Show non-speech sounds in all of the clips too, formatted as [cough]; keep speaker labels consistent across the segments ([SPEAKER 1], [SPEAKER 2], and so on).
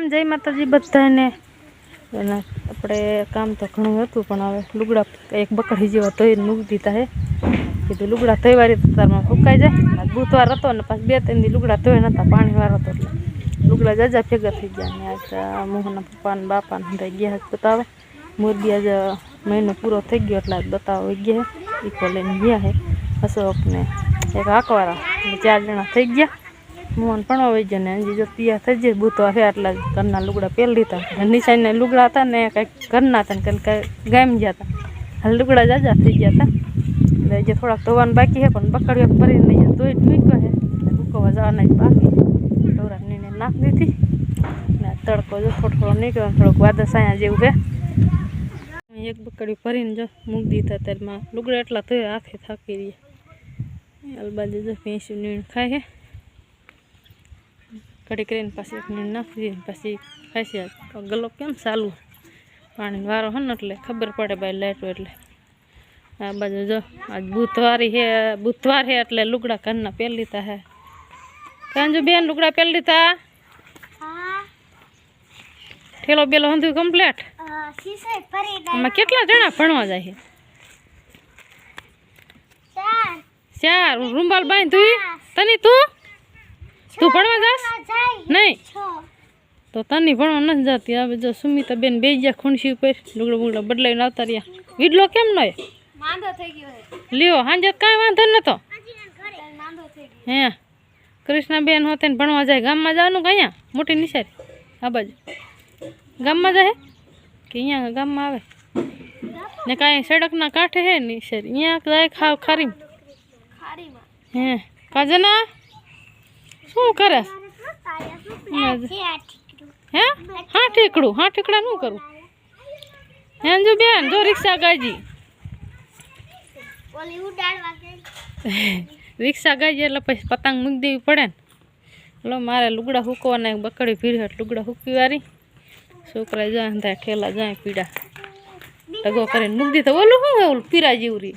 [SPEAKER 1] રામ જય માતાજી બધાને. આપણે કામ તો ઘણું હતું, પણ હવે લુગડા એક બકડી જેવા ધોઈ મૂકી દીધા હે. કીધું લુગડા ધોઈ તો તારમાં ફૂંકાઈ જાય. બુધવાર હતો ને, પાછું બે ત્રણ દી લુગડા નતા, પાણી વાર હતો એટલે લુગડા જાજા ભેગા થઈ ગયા ને આજ મોહનના પપ્પાને બાપાને બાપા બધા ગયા બતાવે. મોરબી આજ મહિનો પૂરો થઈ ગયો એટલે આજ બતાવવા ગયા એ લઈને ગયા હે. અશોકને એક આકવારા ચાર જણા થઈ ગયા. મોહન પણ આવી ગયા ને હજી જો તૈયાર થઈ જાય બુધવાર છે આટલા જ ઘરના લુગડા પહેરી લીધા. નિશાનના લુગડા હતા ને કંઈક ઘરના હતા ને કંઈક ગામ ગયા હતા. હાલ લુગડા જાજા થઈ ગયા હતા. એટલે હજી થોડાક ધોવાનું બાકી છે પણ બકડીઓ ભરીને નહીં ધોઈ જ મૂક્યો છે એટલે સુકવવા જવાના જ બાકી. ઢોરાની ને નાખી દીધી. ને આ તડકો જો થોડો થોડો નીકળ્યો ને થોડોક વાદળસાયા જેવું છે એક બકડી ભરીને જો મૂકી દીધા તેલમાં લુગડા એટલા ધોયા હાથે થાકી રહ્યા. હાલ બાજુ જો ભેંસું નીણ ખાય છે કડી કરીને પાછી એક નીણ નાખી દઈએ પછી ખાય છે ગલો કેમ ચાલુ? પાણી વારો હે ને એટલે ખબર પડે ભાઈ લાઈટો એટલે. આ બાજુ જો આજ બુધવારી હે બુધવાર હે એટલે લુગડા ઘરના પહેરી લીધા હે. કાંજુ બેન લુગડા પહેરી લીધા? ઠેલો બેલો હંધું કમ્પ્લેટ આમાં કેટલા જણા ભણવા જાય છે ચાર. રૂંબાલ બાઈ તું તની તું? તું ભણવા જાસ નહીં. તો તની ભણવા નથી જતી. હવે જો સુમિતા બેન બે ગયા ખુણસી ઉપર લુગડા બુગડા બદલાઈને આવતા રહ્યા. વીડલો કેમ નો લ્યો હાંજે કાંઈ વાંધો નતો હે. કૃષ્ણાબેન હોતે ને ભણવા જાય. ગામમાં જવાનું કે અહીંયા? મોટી નિશારી. આ બાજુ. ગામમાં જાય? કે અહીંયા ગામમાં આવે? ને કાંઈ સડકના કાંઠે હે નિશારી? અહીંયા જાય ખાવ ખારી હે. કાજના? શું કરે? હે? હા ઠીકડું. હા ઠીકડા શું કરું. હે અંજુ બેન જો રિક્ષા ગાજી. [laughs] રિક્ષા ગાજી એટલે પછી પતંગ મૂકી દેવી પડે ને. એટલે મારે લુગડા હૂકવાના બકડી ભીડ હટ લુગડા હૂકવી વારી. છોકરા જાય થાય ઠેલા જાય પીડા. ટગો કરીને મૂકી દીધો ઓલું શું ઓલું પીરા જેવું રી.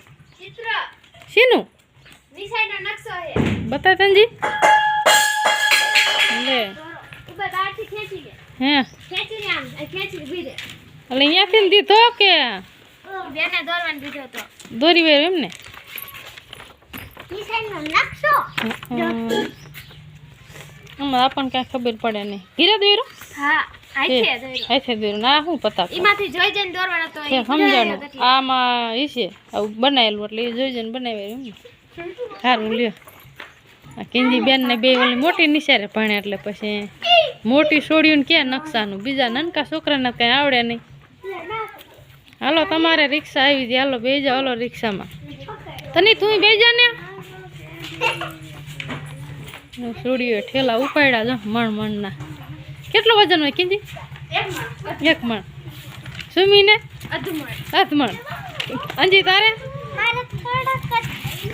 [SPEAKER 1] શીનું? બતા તનજી લે હે? એટલે અહીંયાથી દીધો કે? દોરી વેર એમ ને આમાં આપણને કાંઈ ખબર પડે નહીં. હીરા દોરો સમજાણું. આમાં છે બનાવેલું એટલે જોઈ જઈને બનાવેલું સારું લ્યો. કિંજી બેન ને બે ઓલી મોટી નિશારે ભણે એટલે પછી મોટી છોડ્યું ક્યાં નકશાનું? બીજા નનકા છોકરાને કઈ આવડે નહીં. હાલો તમારે રિક્ષા આવી જાય હાલો બે જાઓ હાલો રિક્ષામાં. તને તું બે જા ને. સોડિયો ઠેલા ઉપાડ્યા જો મણ મણના. કેટલું વજન હોય કિંજી? એક મણ. સુમીને? સાત મણ. અંજી તારે?
[SPEAKER 2] મારે થોડોક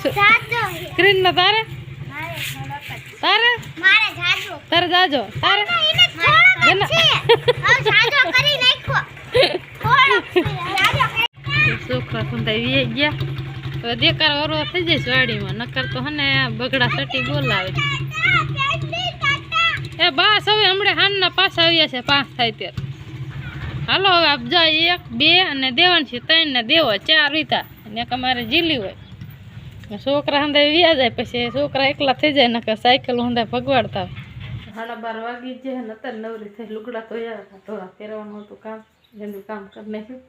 [SPEAKER 2] જ જાજો.
[SPEAKER 1] ક્રીન તારે? તારે?
[SPEAKER 2] મારે જાજો.
[SPEAKER 1] તારે જાજો. તારે?
[SPEAKER 2] એને થોડોક જ છે. હવે જાજો કરી નાખો
[SPEAKER 1] છોકરા સુંદર ગયા. હવે દેકાર વરવા થઈ જઈશ વાડીમાં. નકર તો હને બગડા સટી બોલાવે. એ બસ હવે હમણાં હાનના પાછા આવ્યા છે. પાંચ થાય ત્યારે. હાલો હવે આપજા એક બે અને દેવાંશી ત્રણ ને દેવો ચાર રીતા અને એક અમારે જીલી હોય. ને છોકરા હંધાય વ્યા જાય, પછી છોકરા એકલા થઈ જાય, નકર સાયકલ હંધાય ભગવાડતા હોય. સાડા બાર વાગી જ જાય ને અત્યારે નવરી થઈ, લુગડા તો યાર ધોરા પહેરવાનું હતું કામ જેનું કામ કરી નાખ્યું.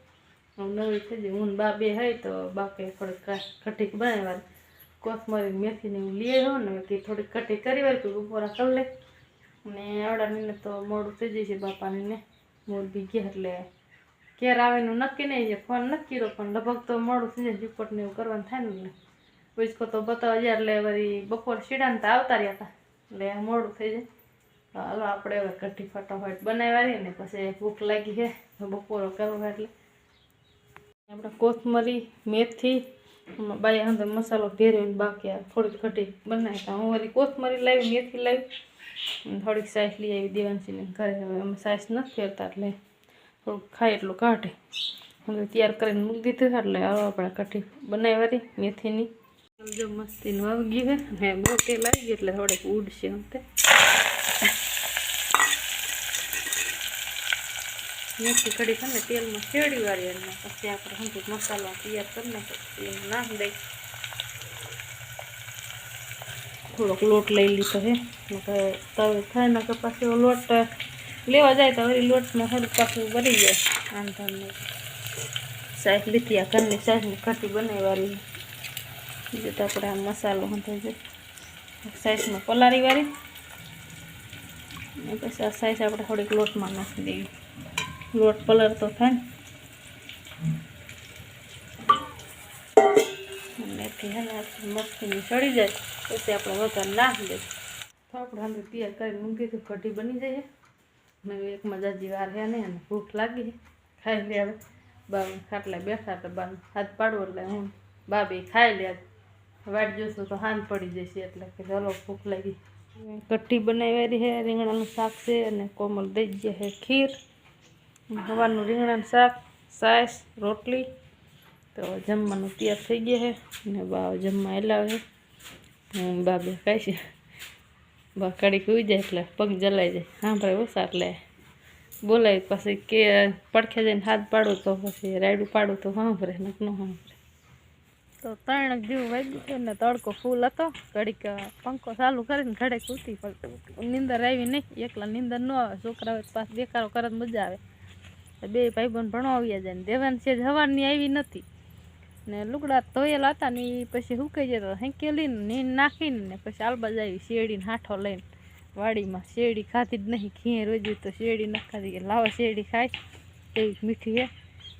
[SPEAKER 1] હું નવરી થઈ જાય હું ને બા બે હોય, તો બાપે થોડીક કા- કઢીક બનાવવાની. કોથમરી મેથીને હું લઈ આવ્યો ને કે થોડીક કઢી કરી વાર કોઈ બપોરા કરી લે. ને આવડાને તો મોડું થઈ જાય છે બાપાને ને મોડ બી ગયા એટલે ક્યારે આવે એનું નક્કી નહીં છે ફોન નથી કર્યો, પણ લગભગ તો મોડું થઈ જાય રિપોર્ટ ને એવું કરવાનું થાય ને એટલે ઉચકો તો બતાવવા જાય એટલે વળી બપોર શીડાને તો આવતા રહ્યા હતા. એટલે મોડું થઈ જાય. હાલો આપણે હવે કઢી ફટાફટ બનાવવાની ને પછી ભૂખ લાગી છે બપોરો કરવો એટલે. આપણે કોથમરી, મેથી બાય અંદર મસાલો ભેરવીને બાકી થોડીક કઢી બનાવી તો હું વળી કોથમરી લાવી, મેથી લાવી. થોડીક સાઈસ લઈ આવી દેવાંશીને ઘરે. હવે અમે સાઈસ નથી ફેરતા એટલે થોડુંક ખાય એટલું કાઢે. હવે તૈયાર કરીને મૂકી દીધું એટલે હવે આપણે કઢી બનાવી મેથીની. જો મસ્તીનું આવી ગયું હે. ને બહુ તેલ આવી ગયું એટલે થોડેક ઉડશે અંતે મેથી કઢી છે ને તેલમાં શેડી વાળી અને પછી આપણે સમજુ મસાલો તૈયાર કરી નાખો એમાં નાખી દઈ થોડોક લોટ લઈ લીધો હે. તવે થાય નકર પાછો પાછી લોટ લેવા જાય તો વળી લોટમાં થોડુંક પાછું ભરી જાય. આમ તમને સાઈઝ લીધી આ ઘરની સાઈઝની કઢી બનાવવાની. બીજું તો આપણે આ મસાલો હતો છે સાઈઝમાં પલારી વાળી. અને પછી આ સાઈઝ આપણે થોડીક લોટમાં નાખી દેવી. લોટ પલર તો થાય ને. મેથી હે મસ્તીની સડી જાય. પછી આપણે વધારે નાખી દઈએ તો આપણે હાલ તૈયાર કરીને મૂકી દીધું કઢી બની જાય. મેં એક એકમાં જાજી વાર હે નહીં અને ભૂખ લાગી ખાઈ લે હવે. બા ખાટલા બેઠા તો બા હાથ પાડવો એટલે હું બે ખાઈ લે. વાટ જોશું તો હાથ પડી જશે એટલે કે ચલો ભૂખ લાગી. કઠ્ઠી બનાવી છે રીંગણાનું શાક છે અને કોમલ દઈ ગયા છે ખીર. હવાનું રીંગણાનું શાક, સાસ, રોટલી. તો જમવાનું તૈયાર થઈ ગયા છે અને બા જમવા એલાવે હું. બા બે ખાઈ છે. બા કડીક ઉઈ જાય એટલે પગ જલાઈ જાય. સાંભળે ઓછા એટલે. બોલાય પછી કે પડખે જઈને હાથ પાડું તો પછી રાયડું પાડું તો સાંભળે નક ન સાંભળે તો ત્રણ જેવું વાગ્યું છે ને તડકો ફૂલ હતો. ઘડીક પંખો ચાલુ કરીને ઘડે કૂતી પણ નીંદર આવી નહીં. એકલા નીંદર ન આવે. છોકરા પાછું દેખાડો કરે મજા આવે. બે ભાઈ બંધ ભણવા જાય ને દેવાન છે હવારની આવી નથી. ને લુગડા ધોયેલા હતા ને એ પછી સુકાઈ જતા હેંકેલી નીંદ નાખીને ને પછી આલબાજ આવી શેરડીને હાઠો લઈને. વાડીમાં શેરડી ખાધી જ નહીં. ખીએ રોજી તો શેરડી ન કે લાવો શેરડી ખાય. એવી મીઠી છે.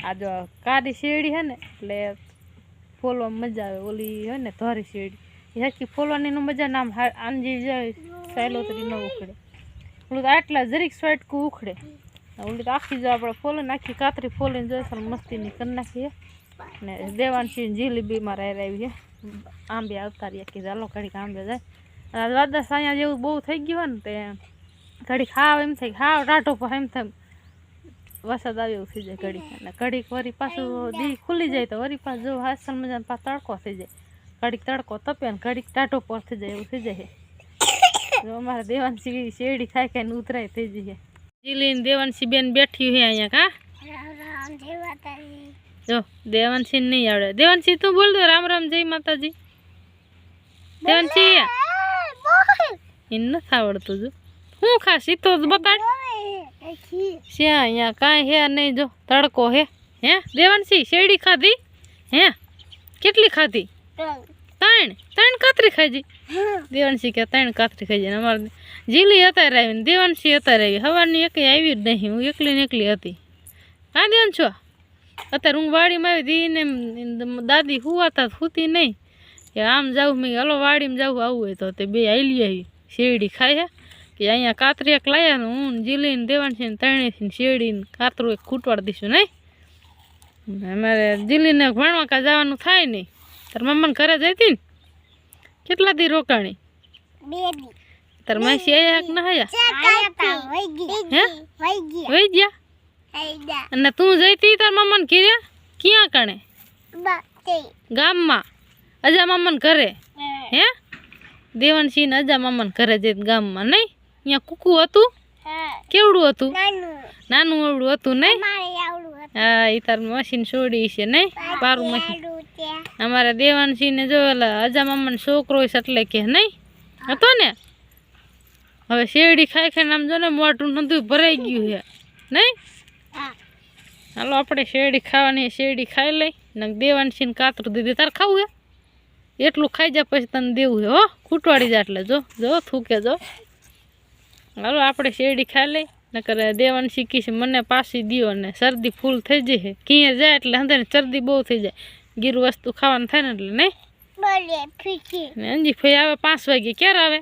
[SPEAKER 1] આ જો કાળી શેરડી છે ને, એટલે ફોલવામાં મજા આવે. ઓલી હોય ને ધોરી એ હરખી ફોલવાની નો મજા નામ આંજી જાય સાયલોતરી ન ઉખડે. ઓલું તો આટલા જરીક સ્વાટકું ઉખડે. ઓલું તો આખી જો આપણે ફોલે ને આખી કાતરી ફોલીને જોઈશું મસ્તીની કરી નાખીએ. ને દેવાનસી જીલીબીમાં રહી આવી છે. આંબે આવતા રહ્યા કે ચાલો ઘડીક આંબે જાય. અને વાદા સાયા જેવું બહુ થઈ ગયું ને તે, ઘડીક હાવ એમ થાય હાવ ટાઢો પર એમ થાય. વરસાદ આવ્યો થઈ જાય ઘડીક અને ઘડીક વરી પાછું દી ખુલી જાય તો વરી પાછું જો હાસલ મજાનો પાછો તડકો થઈ જાય. ઘડીક તડકો તપે ને ઘડીક ટાઢો પર થઈ જાય એવું થઈ જાય જો અમારે દેવાનસી શેરડી થાય કે ઉતરાય થઈ જઈએ જીલી ને દેવાનસી બેન બેઠી હોય અહીંયા કા? જો દેવાનસી નહીં આવડે. દેવાનસી તું બોલ દો રામ રામ જય માતાજી. દેવાનસી એને નથી આવડતું જો. હું ખાસ તો બતાડ. શ્યાં અહીંયા કાંઈ હે નહીં જો, તડકો હે. હે દેવાનસી શેરડી ખાધી? હે, કેટલી ખાધી?
[SPEAKER 2] ત્રણ.
[SPEAKER 1] ત્રણ કાતરી ખાજી
[SPEAKER 2] હા
[SPEAKER 1] દેવાનસી કે ત્રણ કાતરી ખાજી અમારે જીલી અત્યારે આવી ને દેવાનસી અત્યારે આવી. હવાની એકઈ આવી જ નહીં, હું એકલી ને એકલી હતી. હા દેવાન છો? અત્યારે હું વાડીમાં આવી દી ને દાદી હુવાતા હુતી નહીં. કે આમ જાઉં મેં, હલો વાડીમાં જાઉં, આવું હોય તો તે બે આઈલી આવી. શેરડી ખાય કે અહીંયા કાતરી એક લાયા ને હું જીલીને જીલી છે દેવાનસી ને ત્રણેયથી ને કાતરું એક ખૂટવાડ દઈશું નહીં? અમારે જીલીને ભણવા કાં જવાનું થાય નહીં. તાર મમ્માને ઘરે જતી ને? કેટલા દી રોકાણી? તાર માસી આયા કે ના આયા? વહી ગયા. અને તું જઈતી તાર મામાને ઘરે? ક્યાં કણે? ગામમાં? અજા મામાને ઘરે? હે. દેવાનસિંહ અજા મામાને ઘરે જઈ ગામમાં નહીં? અહીંયા કુકુ હતું? કેવડું હતું?
[SPEAKER 2] નાનું.
[SPEAKER 1] અવડું હતું
[SPEAKER 2] હતું.
[SPEAKER 1] હા એ તાર મશીન છોડી છે નહીં પારું મશીન. અમારા દેવાનસિંહ ને જો અજા મામાનો છોકરો છે એટલે કે નહીં? હતો ને? હવે શેરડી ખાઈ ખાઈને આમ જો ને મોટું નતું ભરાઈ ગયું છે. નહીં? હાલો આપણે શેરડી ખાવાની શેરડી ખાઈ લઈ. ને દેવાનસિંહ ને કાતરું દીધી તારે ખાવું હે એટલું ખાઈ જા પછી તને દેવું હે હો? ખૂટવાડી જા એટલે જો. જો થૂકે જો. હાલો આપણે શેરડી ખાઈ લઈ નકર દેવાની શીખીશ. છે મને પાછી દ્યો ને શરદી ફૂલ થઈ જશે. કીએ જાય એટલે અંદર શરદી બહુ થઈ જાય. ગીર વસ્તુ ખાવાનું થાય ને એટલે નહીં? અંજી ફઈ આવે પાંચ વાગે ક્યારે આવે?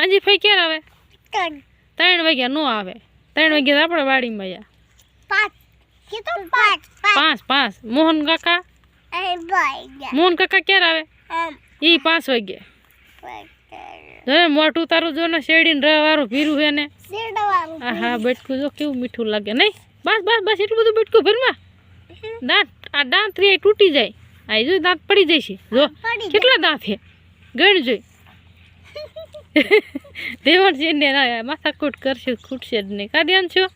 [SPEAKER 1] અંજી ફઈ ક્યારે આવે?
[SPEAKER 2] ત્રણ.
[SPEAKER 1] વાગ્યા નો આવે. ત્રણ વાગ્યા આપણે વાડીમાં યા
[SPEAKER 2] પાંચ. પાંચ
[SPEAKER 1] મોહન કાકા? મોહન કાકા ક્યારે આવે? એ પાંચ વાગે. મોટું તારું જો ને શેરડીને રવારું ભીરું છે ને. હા બેટકું જો કેવું મીઠું લાગે. નહીં બસ બસ બસ એટલું બધું બેટકું ભરમાં. દાંત આ દાંત રે તૂટી જાય. આ જો દાંત પડી જાય. છે જો કેટલા દાંત છે ગણ જોઈ. દેવણ છે ને માથાકૂટ કરશે ખૂટશે જ નહીં. કા ધ્યાન છો?